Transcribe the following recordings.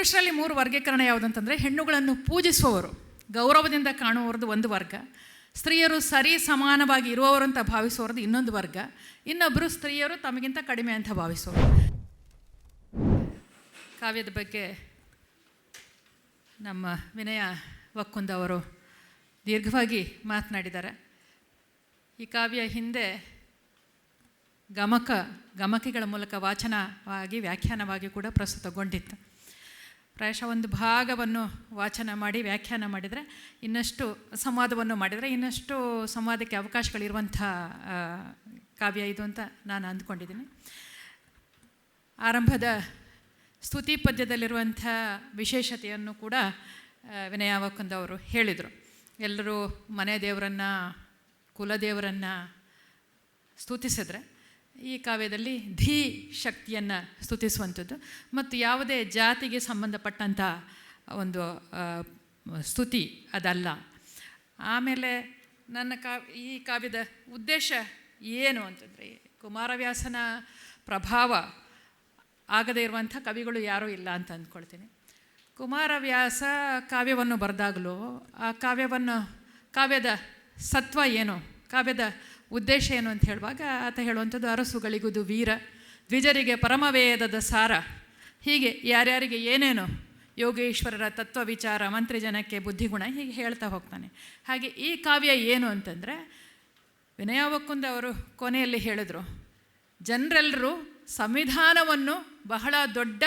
ಪುರುಷರಲ್ಲಿ ಮೂರು ವರ್ಗೀಕರಣ ಯಾವುದಂತಂದರೆ ಹೆಣ್ಣುಗಳನ್ನು ಪೂಜಿಸುವವರು, ಗೌರವದಿಂದ ಕಾಣುವವರದು ಒಂದು ವರ್ಗ, ಸ್ತ್ರೀಯರು ಸರಿ ಸಮಾನವಾಗಿ ಇರುವವರು ಅಂತ ಭಾವಿಸುವವರದ್ದು ಇನ್ನೊಂದು ವರ್ಗ ಇನ್ನೊಬ್ಬರು ಸ್ತ್ರೀಯರು ತಮಗಿಂತ ಕಡಿಮೆ ಅಂತ ಭಾವಿಸುವರು ಕಾವ್ಯದ ಬಗ್ಗೆ ನಮ್ಮ ವಿನಯ ವಕ್ಕುಂದ ಅವರು ದೀರ್ಘವಾಗಿ ಮಾತನಾಡಿದ್ದಾರೆ. ಈ ಕಾವ್ಯ ಹಿಂದೆ ಗಮಕ, ಗಮಕಿಗಳ ಮೂಲಕ ವಾಚನವಾಗಿ, ವ್ಯಾಖ್ಯಾನವಾಗಿ ಕೂಡ ಪ್ರಸ್ತುತಗೊಂಡಿತ್ತು. ಪ್ರಾಯಶಃ ಒಂದು ಭಾಗವನ್ನು ವಾಚನ ಮಾಡಿ ವ್ಯಾಖ್ಯಾನ ಮಾಡಿದರೆ ಇನ್ನಷ್ಟು ಸಂವಾದವನ್ನು ಮಾಡಿದರೆ ಇನ್ನಷ್ಟು ಸಂವಾದಕ್ಕೆ ಅವಕಾಶಗಳಿರುವಂಥ ಕಾವ್ಯ ಇದು ಅಂತ ನಾನು ಅಂದ್ಕೊಂಡಿದ್ದೀನಿ. ಆರಂಭದ ಸ್ತುತಿ ಪದ್ಯದಲ್ಲಿರುವಂಥ ವಿಶೇಷತೆಯನ್ನು ಕೂಡ ಆ, ಅವರು ಹೇಳಿದರು. ಎಲ್ಲರೂ ಮನೆ ದೇವರನ್ನು ಕುಲದೇವರನ್ನು ಸ್ತುತಿಸಿದ್ರೆ ಈ ಕಾವ್ಯದಲ್ಲಿ ಧೀ ಶಕ್ತಿಯನ್ನು ಸ್ತುತಿಸುವಂಥದ್ದು. ಮತ್ತು ಯಾವುದೇ ಜಾತಿಗೆ ಸಂಬಂಧಪಟ್ಟಂಥ ಒಂದು ಸ್ತುತಿ ಅದಲ್ಲ. ಆಮೇಲೆ ನನ್ನ ಕಾವ್ಯ ಈ ಕಾವ್ಯದ ಉದ್ದೇಶ ಏನು ಅಂತಂದರೆ, ಕುಮಾರವ್ಯಾಸನ ಪ್ರಭಾವ ಆಗದೇ ಇರುವಂಥ ಕವಿಗಳು ಯಾರೂ ಇಲ್ಲ ಅಂತ ಅಂದ್ಕೊಳ್ತೀನಿ. ಕುಮಾರವ್ಯಾಸ ಕಾವ್ಯವನ್ನು ಬರೆದಾಗಲೂ ಆ ಕಾವ್ಯವನ್ನು, ಕಾವ್ಯದ ಸತ್ವ ಏನು, ಕಾವ್ಯದ ಉದ್ದೇಶ ಏನು ಅಂತ ಹೇಳುವಾಗ ಆತ ಹೇಳುವಂಥದ್ದು ಅರಸುಗಳಿಗುದು ವೀರ, ದ್ವಿಜರಿಗೆ ಪರಮವೇದದ ಸಾರ. ಹೀಗೆ ಯಾರ್ಯಾರಿಗೆ ಏನೇನು ಯೋಗೇಶ್ವರರ ತತ್ವ ವಿಚಾರ, ಮಂತ್ರಿ ಜನಕ್ಕೆ ಬುದ್ಧಿಗುಣ ಹೀಗೆ ಹೇಳ್ತಾ ಹೋಗ್ತಾನೆ. ಹಾಗೆ ಈ ಕಾವ್ಯ ಏನು ಅಂತಂದರೆ ವಿನಯ ವಕ್ಕುಂದ ಅವರು ಕೊನೆಯಲ್ಲಿ ಹೇಳಿದರು ಜನರೆಲ್ಲರೂ ಸಂವಿಧಾನವನ್ನು ಬಹಳ ದೊಡ್ಡ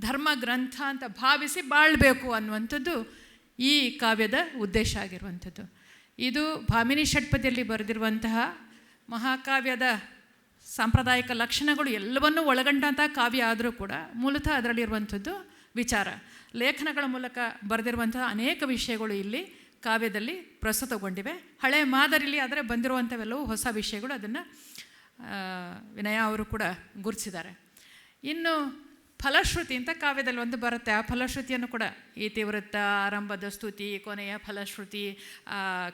ಧರ್ಮ ಗ್ರಂಥ ಅಂತ ಭಾವಿಸಿ ಬಾಳಬೇಕು ಅನ್ನುವಂಥದ್ದು ಈ ಕಾವ್ಯದ ಉದ್ದೇಶ ಆಗಿರುವಂಥದ್ದು. ಇದು ಭಾಮಿನಿ ಷಟ್ಪದಿಯಲ್ಲಿ ಬರೆದಿರುವಂತಹ ಮಹಾಕಾವ್ಯದ ಸಾಂಪ್ರದಾಯಿಕ ಲಕ್ಷಣಗಳು ಎಲ್ಲವನ್ನೂ ಒಳಗೊಂಡಂಥ ಕಾವ್ಯ ಆದರೂ ಕೂಡ ಮೂಲತಃ ಅದರಲ್ಲಿರುವಂಥದ್ದು ವಿಚಾರ. ಲೇಖನಗಳ ಮೂಲಕ ಬರೆದಿರುವಂತಹ ಅನೇಕ ವಿಷಯಗಳು ಇಲ್ಲಿ ಕಾವ್ಯದಲ್ಲಿ ಪ್ರಸ್ತುತಗೊಂಡಿವೆ. ಹಳೆ ಮಾದರಿಲಿ ಆದರೆ ಬಂದಿರುವಂಥವೆಲ್ಲವೂ ಹೊಸ ವಿಷಯಗಳು ಅದನ್ನು ವಿನಯ ಅವರು ಕೂಡ ಗುರುತಿಸಿದ್ದಾರೆ. ಇನ್ನು ಫಲಶ್ರುತಿ ಅಂತ ಕಾವ್ಯದಲ್ಲಿ ಒಂದು ಬರುತ್ತೆ. ಆ ಫಲಶ್ರುತಿಯನ್ನು ಕೂಡ ಇತಿವೃತ್ತ ಆರಂಭದ ಸ್ತುತಿ, ಕೊನೆಯ ಫಲಶ್ರುತಿ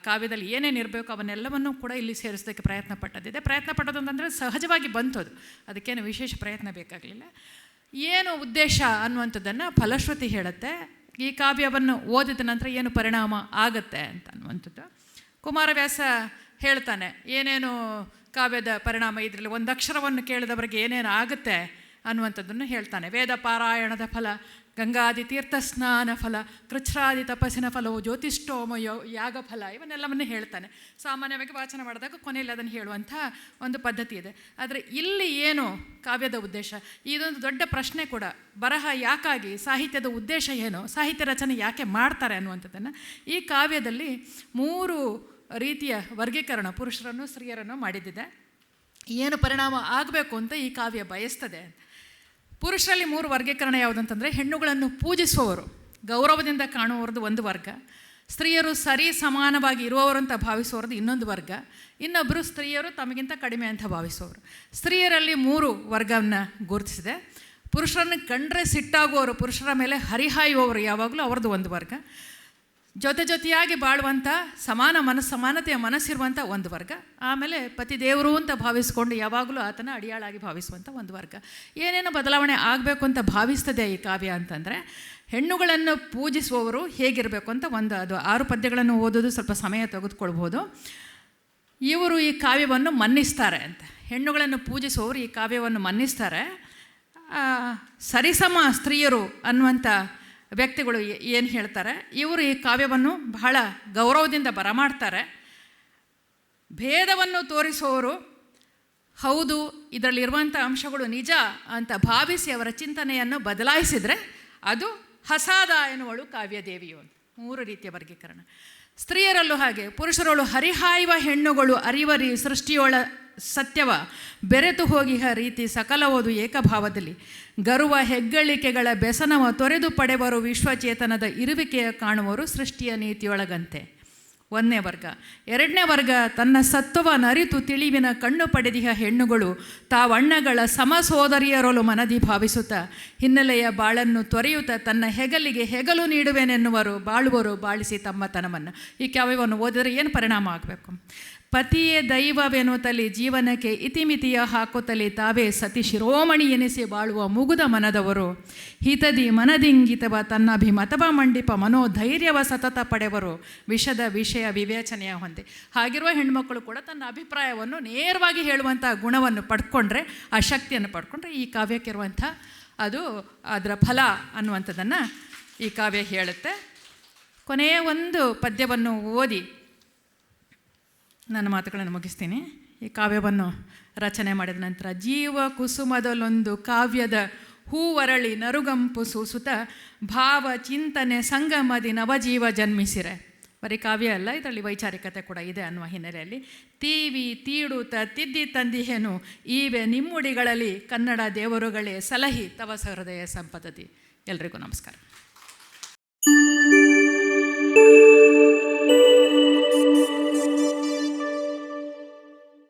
ಕಾವ್ಯದಲ್ಲಿ ಏನೇನು ಇರಬೇಕು ಅವನ್ನೆಲ್ಲವನ್ನು ಕೂಡ ಇಲ್ಲಿ ಸೇರಿಸೋದಕ್ಕೆ ಪ್ರಯತ್ನ ಪಟ್ಟದಿದೆ ಪ್ರಯತ್ನ ಪಟ್ಟದ್ದು ಅಂತಂದರೆ ಸಹಜವಾಗಿ ಬಂತು ಅದು ಅದಕ್ಕೇನು ವಿಶೇಷ ಪ್ರಯತ್ನ ಬೇಕಾಗಲಿಲ್ಲ. ಏನು ಉದ್ದೇಶ ಅನ್ನುವಂಥದ್ದನ್ನು ಫಲಶ್ರುತಿ ಹೇಳುತ್ತೆ. ಈ ಕಾವ್ಯವನ್ನು ಓದಿದ ನಂತರ ಏನು ಪರಿಣಾಮ ಆಗುತ್ತೆ ಅಂತ ಅನ್ನುವಂಥದ್ದು. ಕುಮಾರವ್ಯಾಸ ಹೇಳ್ತಾನೆ, ಏನೇನು ಕಾವ್ಯದ ಪರಿಣಾಮ ಇದರಲ್ಲಿ ಒಂದು ಅಕ್ಷರವನ್ನು ಕೇಳಿದವರಿಗೆ ಏನೇನು ಆಗುತ್ತೆ? ಅನ್ನುವಂಥದ್ದನ್ನು ಹೇಳ್ತಾನೆ. ವೇದ ಪಾರಾಯಣದ ಫಲ, ಗಂಗಾದಿ ತೀರ್ಥ ಸ್ನಾನ ಫಲ, ಕೃಚ್ಛ್ರಾದಿ ತಪಸ್ಸಿನ ಫಲವು ಜ್ಯೋತಿಷ್ಠೋಮ ಯೋ ಯಾಗ ಫಲ, ಇವನ್ನೆಲ್ಲವನ್ನು ಹೇಳ್ತಾನೆ. ಸಾಮಾನ್ಯವಾಗಿ ವಾಚನ ಮಾಡಿದಾಗ ಕೊನೆಯಲ್ಲಿ ಅದನ್ನು ಹೇಳುವಂಥ ಒಂದು ಪದ್ಧತಿ ಇದೆ. ಆದರೆ ಇಲ್ಲಿ ಏನು ಕಾವ್ಯದ ಉದ್ದೇಶ? ಇದೊಂದು ದೊಡ್ಡ ಪ್ರಶ್ನೆ ಕೂಡ. ಬರಹ ಯಾಕಾಗಿ, ಸಾಹಿತ್ಯದ ಉದ್ದೇಶ ಏನು, ಸಾಹಿತ್ಯ ರಚನೆ ಯಾಕೆ ಮಾಡ್ತಾರೆ ಅನ್ನುವಂಥದ್ದನ್ನು ಈ ಕಾವ್ಯದಲ್ಲಿ ಮೂರು ರೀತಿಯ ವರ್ಗೀಕರಣ ಪುರುಷರನ್ನು, ಸ್ತ್ರೀಯರನ್ನು ಮಾಡಿದ್ದಿದೆ. ಏನು ಪರಿಣಾಮ ಆಗಬೇಕು ಅಂತ ಈ ಕಾವ್ಯ ಬಯಸ್ತದೆ ಪುರುಷರಲ್ಲಿ ಮೂರು ವರ್ಗೀಕರಣ ಯಾವುದಂತಂದರೆ ಹೆಣ್ಣುಗಳನ್ನು ಪೂಜಿಸುವವರು, ಗೌರವದಿಂದ ಕಾಣುವವರದು ಒಂದು ವರ್ಗ, ಸ್ತ್ರೀಯರು ಸರಿ ಸಮಾನವಾಗಿ ಇರುವವರು ಅಂತ ಭಾವಿಸುವವರದ್ದು ಇನ್ನೊಂದು ವರ್ಗ ಇನ್ನೊಬ್ಬರು ಸ್ತ್ರೀಯರು ತಮಗಿಂತ ಕಡಿಮೆ ಅಂತ ಭಾವಿಸುವವರು. ಸ್ತ್ರೀಯರಲ್ಲಿ ಮೂರು ವರ್ಗವನ್ನು ಗುರುತಿಸಿದೆ. ಪುರುಷರನ್ನು ಕಂಡ್ರೆ ಸಿಟ್ಟಾಗುವವರು, ಪುರುಷರ ಮೇಲೆ ಹರಿಹಾಯುವವರು ಯಾವಾಗಲೂ ಅವರದ್ದು ಒಂದು ವರ್ಗ. ಜೊತೆ ಜೊತೆಯಾಗಿ ಬಾಳುವಂಥ ಸಮಾನ ಮನಸ್ಸು ಸಮಾನತೆಯ ಮನಸ್ಸಿರುವಂಥ ಒಂದು ವರ್ಗ. ಆಮೇಲೆ ಪತಿ ದೇವರು ಅಂತ ಭಾವಿಸ್ಕೊಂಡು ಯಾವಾಗಲೂ ಆತನ ಅಡಿಯಾಳಾಗಿ ಭಾವಿಸುವಂಥ ಒಂದು ವರ್ಗ. ಏನೇನು ಬದಲಾವಣೆ ಆಗಬೇಕು ಅಂತ ಭಾವಿಸ್ತದೆ ಈ ಕಾವ್ಯ ಅಂತಂದರೆ, ಹೆಣ್ಣುಗಳನ್ನು ಪೂಜಿಸುವವರು ಹೇಗಿರಬೇಕು ಅಂತ ಒಂದು ಅದು ಆರು ಪದ್ಯಗಳನ್ನು ಓದೋದು ಸ್ವಲ್ಪ ಸಮಯ ತೆಗೆದುಕೊಳ್ಬೋದು. ಇವರು ಈ ಕಾವ್ಯವನ್ನು ಮನ್ನಿಸ್ತಾರೆ ಅಂತ. ಹೆಣ್ಣುಗಳನ್ನು ಪೂಜಿಸುವವರು ಈ ಕಾವ್ಯವನ್ನು ಮನ್ನಿಸ್ತಾರೆ. ಸರಿಸಮ ಸ್ತ್ರೀಯರು ಅನ್ನುವಂಥ ವ್ಯಕ್ತಿಗಳು ಏನು ಹೇಳ್ತಾರೆ? ಇವರು ಈ ಕಾವ್ಯವನ್ನು ಬಹಳ ಗೌರವದಿಂದ ಬರಮಾಡ್ತಾರೆ. ಭೇದವನ್ನು ತೋರಿಸುವವರು ಹೌದು, ಇದರಲ್ಲಿರುವಂಥ ಅಂಶಗಳು ನಿಜ ಅಂತ ಭಾವಿಸಿ ಅವರ ಚಿಂತನೆಯನ್ನು ಬದಲಾಯಿಸಿದರೆ ಅದು ಹಸಾದ ಎನ್ನುವಳು ಕಾವ್ಯದೇವಿಯು ಮೂರು ರೀತಿಯ ವರ್ಗೀಕರಣ. ಸ್ತ್ರೀಯರಲ್ಲೂ ಹಾಗೆ ಪುರುಷರಳು ಹರಿಹಾಯುವ ಹೆಣ್ಣುಗಳು ಅರಿವರಿ ಸೃಷ್ಟಿಯೊಳ ಸತ್ಯವ, ಬೆರೆತು ಹೋಗಿಹ ರೀತಿ ಸಕಲವೋದು ಏಕಭಾವದಲ್ಲಿ. ಗರುವ ಹೆಗ್ಗಳಿಕೆಗಳ ಬೆಸನವ ತೊರೆದು ಪಡೆವರು ವಿಶ್ವಚೇತನದ ಇರುವಿಕೆಯ ಕಾಣುವರು ಸೃಷ್ಟಿಯ ನೀತಿಯೊಳಗಂತೆ. ಒಂದನೇ ವರ್ಗ. ಎರಡನೇ ವರ್ಗ, ತನ್ನ ಸತ್ವವ ನರಿತು ತಿಳಿವಿನ ಕಣ್ಣು ಪಡೆದಿಹ ಹೆಣ್ಣುಗಳು ತಾವಣ್ಣಗಳ ಸಮ ಸೋದರಿಯರೊಲು ಮನದಿ ಭಾವಿಸುತ್ತಾ, ಹಿನ್ನೆಲೆಯ ಬಾಳನ್ನು ತೊರೆಯುತ್ತಾ ತನ್ನ ಹೆಗಲಿಗೆ ಹೆಗಲು ನೀಡುವೆನೆನ್ನುವರು, ಬಾಳುವರು, ಬಾಳಿಸಿ ತಮ್ಮ ತನವನ್ನು ಈ ಕಾವ್ಯವನ್ನು ಓದಿದರೆ ಏನು ಪರಿಣಾಮ ಆಗಬೇಕು? ಪತಿಯೇ ದೈವವೆನ್ನುತ್ತಲೇ ಜೀವನಕ್ಕೆ ಇತಿಮಿತಿಯ ಹಾಕುತ್ತಲಿ ತಾವೇ ಸತಿ ಶಿರೋಮಣಿ ಎನಿಸಿ ಬಾಳುವ ಮುಗುದ ಮನದವರು. ಹಿತದಿ ಮನದಿಂಗಿತವ ತನ್ನ ಅಭಿಮತವ ಮಂಡಿಪ ಮನೋಧೈರ್ಯವ ಸತತ ಪಡೆವರು. ವಿಷದ ವಿಷಯ ವಿವೇಚನೆಯ ಹೊಂದಿ. ಹಾಗಿರುವ ಹೆಣ್ಮಕ್ಕಳು ಕೂಡ ತನ್ನ ಅಭಿಪ್ರಾಯವನ್ನು ನೇರವಾಗಿ ಹೇಳುವಂಥ ಗುಣವನ್ನು ಪಡ್ಕೊಂಡ್ರೆ, ಆ ಶಕ್ತಿಯನ್ನು ಪಡ್ಕೊಂಡ್ರೆ ಈ ಕಾವ್ಯಕ್ಕಿರುವಂಥ ಅದು ಅದರ ಫಲ ಅನ್ನುವಂಥದ್ದನ್ನು ಈ ಕಾವ್ಯ ಹೇಳುತ್ತೆ. ಕೊನೆಯ ಒಂದು ಪದ್ಯವನ್ನು ಓದಿ ನನ್ನ ಮಾತುಗಳನ್ನು ಮುಗಿಸ್ತೀನಿ. ಈ ಕಾವ್ಯವನ್ನು ರಚನೆ ಮಾಡಿದ ನಂತರ ಜೀವ ಕುಸುಮದಲ್ಲೊಂದು ಕಾವ್ಯದ ಹೂವರಳಿ ನರುಗಂಪು ಸೂಸುತ ಭಾವ ಚಿಂತನೆ ಸಂಗಮದಿ ನವಜೀವ ಜನ್ಮಿಸಿರೆ. ಬರೀ ಕಾವ್ಯ ಅಲ್ಲ, ಇದರಲ್ಲಿ ವೈಚಾರಿಕತೆ ಕೂಡ ಇದೆ ಅನ್ನುವ ಹಿನ್ನೆಲೆಯಲ್ಲಿ ತೀವಿ ತೀಡುತ ತಿದ್ದಿ ತಂದಿಹೇನು ಈವೆ ನಿಮ್ಮುಡಿಗಳಲ್ಲಿ ಕನ್ನಡ ದೇವರುಗಳೇ ಸಲಹಿ ತವ ಹೃದಯ ಸಂಪದತಿ ಎಲ್ರಿಗೂ ನಮಸ್ಕಾರ.